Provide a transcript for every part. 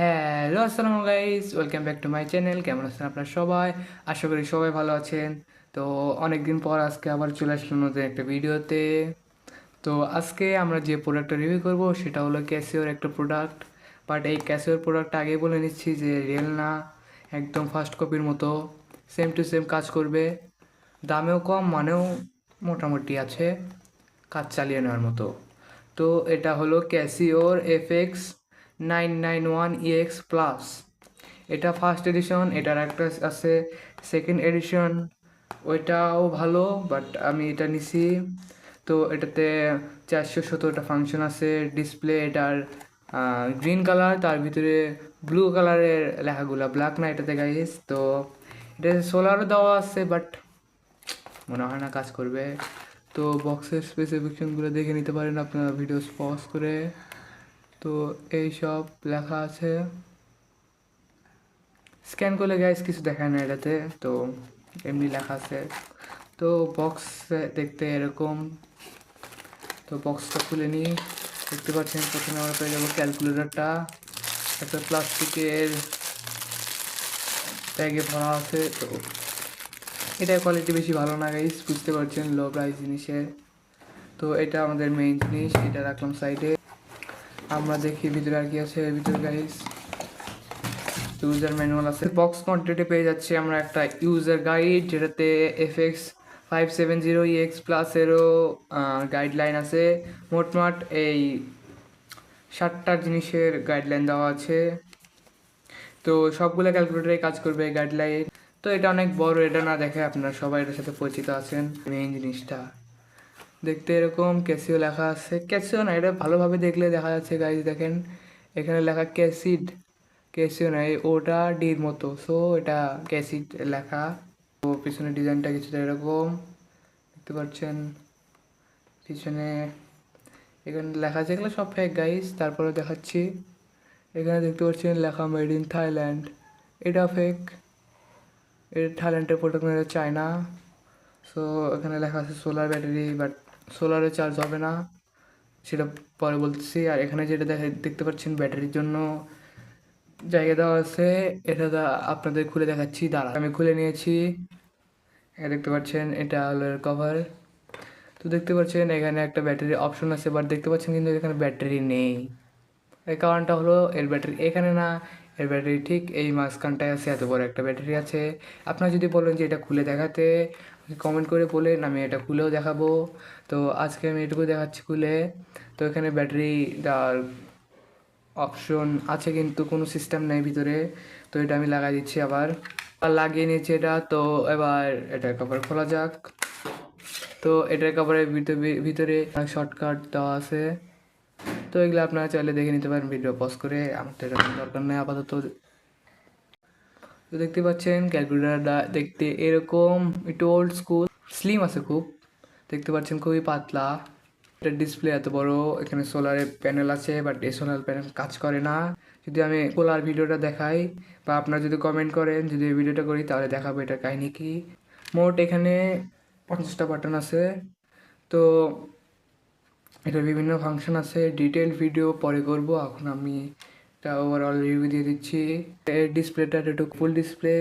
Hello, আসসালামু guys, welcome back to my channel, কেমন আছেন আপনারা সবাই? আশা করি সবাই ভালো আছেন। তো অনেক দিন পর আজকে আবার চলে আসলাম নতুন একটা ভিডিওতে। তো আজকে আমরা যে প্রোডাক্টটা রিভিউ করব, সেটা হলো ক্যাসিওর একটা প্রোডাক্ট বাট এই ক্যাসিওর প্রোডাক্টটা আগে বলে নিচ্ছি যে রিয়েল না, একদম ফার্স্ট কপির মতো। সেম টু সেম কাজ করবে। দামেও কম, মানেও মোটামুটি আছে। কাজ চালিয়ে নেওয়ার মতো। তো এটা হলো ক্যাসিওর FX nine nine one EX plus এটা ফার্স্ট এডিশন এটার একটা আছে সেকেন্ড এডিশন ওইটাও ভালো বাট আমি এটা নিছি। তো এটাতে চারশো সত্তরটা ফাংশন আছে ডিসপ্লে এটার গ্রিন কালার তার ভিতরে ব্লু কালারের লেখাগুলো ব্ল্যাক না এটাতে গাইস তো এটা সোলারও দেওয়া আছে বাট মনে হয় না কাজ করবে। তো বক্সের স্পেসিফিকেশনগুলো দেখে নিতে পারেন আপনারা ভিডিও পজ করে। তো এই সব লেখা আছে। স্ক্যান করলে গাইস কিছু দেখায় না এটাতে, তো এমনি লেখা আছে। তো বক্স দেখতে এরকম। তো বক্সটা খুলে নিই দেখতে পাচ্ছেন প্রথমে আমরা পেয়ে যাব ক্যালকুলেটরটা একটা প্লাস্টিকের ব্যাগে ভরা আছে, তো এটার কোয়ালিটি বেশি ভালো না গাইস বুঝতে পারছেন লো প্রাইস জিনিসের। তো এটা আমাদের মেইন জিনিস, এটা রাখলাম সাইডে আমরা দেখি ভিতরে আর কি আছে ভিতরে গাইস ইউজার ম্যানুয়াল আছে। বক্স কোয়ান্টিটি পেয়ে যাচ্ছি আমরা একটা ইউজার গাইড যেটাতে FX five seven zero EX প্লাসেরও guideline আছে। মোটমাট এই ষাটটা জিনিসের গাইডলাইন দেওয়া আছে। তো সবগুলো ক্যালকুলেটারে কাজ করবে গাইডলাইন তো এটা অনেক বড়, এটা না দেখে আপনারা সবাই এটার সাথে পরিচিত আছেন। মেইন জিনিসটা। দেখতে এরকম ক্যাসিও লেখা আছে। ক্যাসিও না, এটা ভালোভাবে দেখলে দেখা যাচ্ছে গাইজ দেখেন, এখানে লেখা ক্যাসিড। ক্যাসিও না ওটা ডির মতো। সো এটা ক্যাসিড লেখা। তো পিছনে ডিজাইনটা কিছুটা এরকম। দেখতে পাচ্ছেন? পিছনে এখানে লেখা আছে, এগুলো সব ফেক গাইজ তারপরে দেখাচ্ছি। এখানে দেখতে পাচ্ছেন, লেখা মেড ইন থাইল্যান্ড এটা ফেক এটা থাইল্যান্ডের প্রোডাক্ট চায়না সো এখানে লেখা আছে সোলার ব্যাটারি বাট সোলারে চার্জ হবে না। সেটা পরে বলতেছি, আর এখানে যেটা দেখা, দেখতে পাচ্ছেন ব্যাটারির জন্য জায়গা দেওয়া আছে। এটা আপনাদের খুলে দেখাচ্ছি দাঁড়া আমি খুলে নিয়েছি। দেখতে পাচ্ছেন, এটা হলো কভার তো দেখতে পাচ্ছেন, এখানে একটা ব্যাটারি অপশন আছে বাট দেখতে পাচ্ছেন কিন্তু এখানে ব্যাটারি নেই। এর কারণটা হলো, এর ব্যাটারি এখানে না, এর ব্যাটারি ঠিক এই মাঝখানটায় আছে, এত বড় একটা ব্যাটারি আছে। আপনারা যদি বলেন যে এটা খুলে দেখাতে কমেন্ট করে বলেন আমি এটা খুলেও দেখাবো। তো আজকে আমি এটুকু দেখাচ্ছি খুলে। তো এখানে ব্যাটারি দেওয়ার অপশন আছে কিন্তু, কোনো সিস্টেম নেই ভিতরে। তো এটা আমি লাগাই দিচ্ছি আবার। লাগিয়ে নিয়েছি এটা। তো এবার এটার কভার খোলা যাক। তো এটার কভারের ভিতরে ভিতরে শর্টকাট দেওয়া আছে। তো এগুলো আপনারা চাইলে দেখে নিতে পারেন। ভিডিও পজ করে। আমার তো এটা দরকার নেই, আপাতত তো দেখতে পাচ্ছেন ক্যালকুলেটারটা দেখতে এরকম, একটু ওল্ড স্কুল স্লিম আছে খুব। দেখতে পাচ্ছেন খুবই পাতলা। এটা ডিসপ্লে এত বড়, এখানে সোলারের প্যানেল আছে বাট এই সোলার প্যানেল কাজ করে না। যদি আমি সোলার ভিডিওটা দেখাই, বা আপনারা যদি কমেন্ট করেন, যদি ভিডিওটা করি, তাহলে দেখাবো এটা কাহিনী কি। মোট এখানে পঞ্চাশটা বাটন আছে। তো এটা বিভিন্ন ফাংশন আছে ডিটেল ভিডিও পরে করব। এখন আমি এটা ওভারঅল রিভিউ দিয়ে দিচ্ছি। এর ডিসপ্লেটা একটু ফুল ডিসপ্লে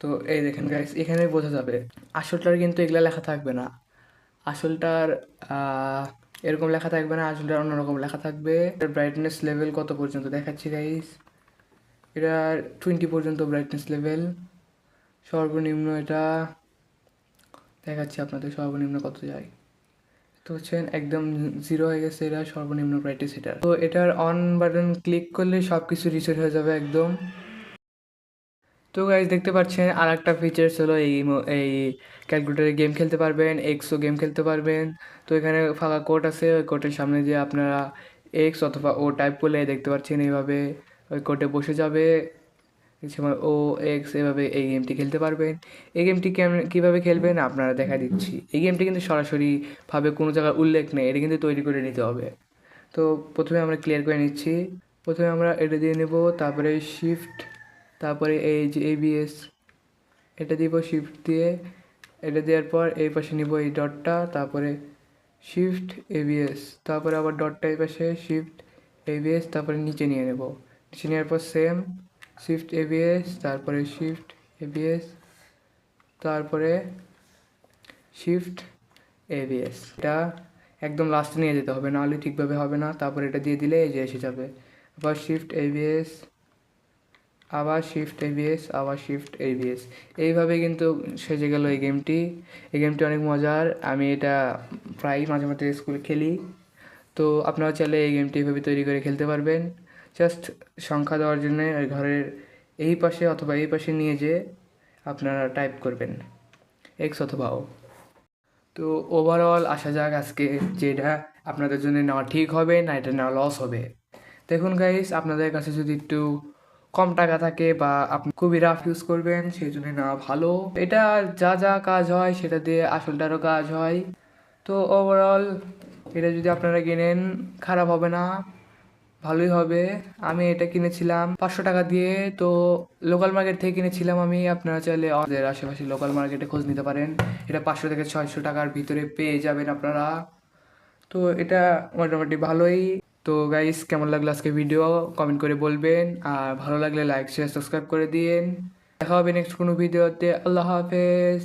তো এই দেখেন গাইস এখানে বোঝা যাবে, আসলটার কিন্তু এগুলা লেখা থাকবে না। আসলটার এরকম লেখা থাকবে না, আসলটার অন্যরকম লেখা থাকবে। ব্রাইটনেস লেভেল কত পর্যন্ত দেখাচ্ছি গাইস এটা টোয়েন্টি পর্যন্ত ব্রাইটনেস লেভেল সর্বনিম্ন এটা, দেখাচ্ছি আপনাদের সর্বনিম্ন কত যায়। তো হচ্ছেন একদম জিরো হয়ে গেছে এটা, সর্বনিম্ন ব্রাইটনেস এটা। তো এটার অন বাটন ক্লিক করলে সব কিছু রিসেট হয়ে যাবে একদম। তো গাইজ দেখতে পাচ্ছেন আর একটা ফিচার্স হলো এই এই ক্যালকুলেটারে গেম খেলতে পারবেন এক্সও গেম খেলতে পারবেন। তো এখানে ফাঁকা কোড আছে, ওই কোডের সামনে যে আপনারা এক্স অথবা ও টাইপ করলে দেখতে পাচ্ছেন এইভাবে ওই কোডে বসে যাবে। সময় ও এক্স এভাবে এই গেমটি খেলতে পারবেন এই গেমটি কীভাবে খেলবেন আপনারা দেখা দিচ্ছি। এই গেমটি কিন্তু সরাসরিভাবে কোনো জায়গায় উল্লেখ নেই, এটা কিন্তু তৈরি করে নিতে হবে। তো প্রথমে আমরা ক্লিয়ার করে নিচ্ছি। প্রথমে আমরা এটা দিয়ে নেব, তারপরে শিফট তারপরে এই যে এবিএস এটা দিব শিফট দিয়ে। এটা দেওয়ার পর এই পাশে নিব এই ডটটা তারপরে শিফট এবিএস তারপরে আবার ডটটা এই পাশে শিফট এবিএস তারপরে নিচে নিয়ে নেব। নিচে নেওয়ার পর সেম শিফট এবিএস তারপরে শিফট এবিএস তারপরে শিফট এবিএস এটা একদম লাস্টে নিয়ে যেতে হবে, নাহলে ঠিকভাবে হবে না, তারপর এটা দিয়ে দিলে এই যে এসে যাবে। আবার শিফট এবিএস আবার শিফট এবিএস আবার শিফট এবিএস এইভাবে কিন্তু সেজে গেল এই গেমটি। এই গেমটি অনেক মজার, আমি এটা প্রায় মাঝে মাঝে স্কুলে খেলি। তো আপনারা চাইলে এই গেমটি এইভাবে তৈরি করে খেলতে পারবেন। জাস্ট সংখ্যা দেওয়ার জন্য ঘরের এই পাশে অথবা এই পাশে নিয়ে যেয়ে আপনারা টাইপ করবেন এক্স অথবা ও তো ওভারঅল আসা যাক আজকে যে এটা আপনাদের জন্য নেওয়া ঠিক হবে না এটা নেওয়া লস হবে। দেখুন গাইস আপনাদের কাছে যদি একটু কম টাকা থাকে বা আপনি খুবই রাফ ইউজ করবেন, সেই জন্য নেওয়া ভালো। এটা যা যা কাজ হয় সেটা দিয়ে আসলটারও কাজ হয়। তো ওভারঅল এটা যদি আপনারা কিনেন, খারাপ হবে না। ভালোই হবে। আমি এটা কিনেছিলাম পাঁচশো টাকা দিয়ে। তো লোকাল মার্কেট থেকে কিনেছিলাম আমি। আপনারা চাইলে আমাদের আশেপাশে লোকাল মার্কেটে খোঁজ নিতে পারেন। এটা পাঁচশো থেকে ছয়শো টাকার ভিতরে পেয়ে যাবেন আপনারা। তো এটা মোটামুটি ভালোই। তো গাইস কেমন লাগল আজকে ভিডিও কমেন্ট করে বলবেন। আর ভালো লাগলে লাইক শেয়ার সাবস্ক্রাইব করে দিন দেখা হবে নেক্সট কোনো ভিডিওতে আল্লাহ হাফেজ।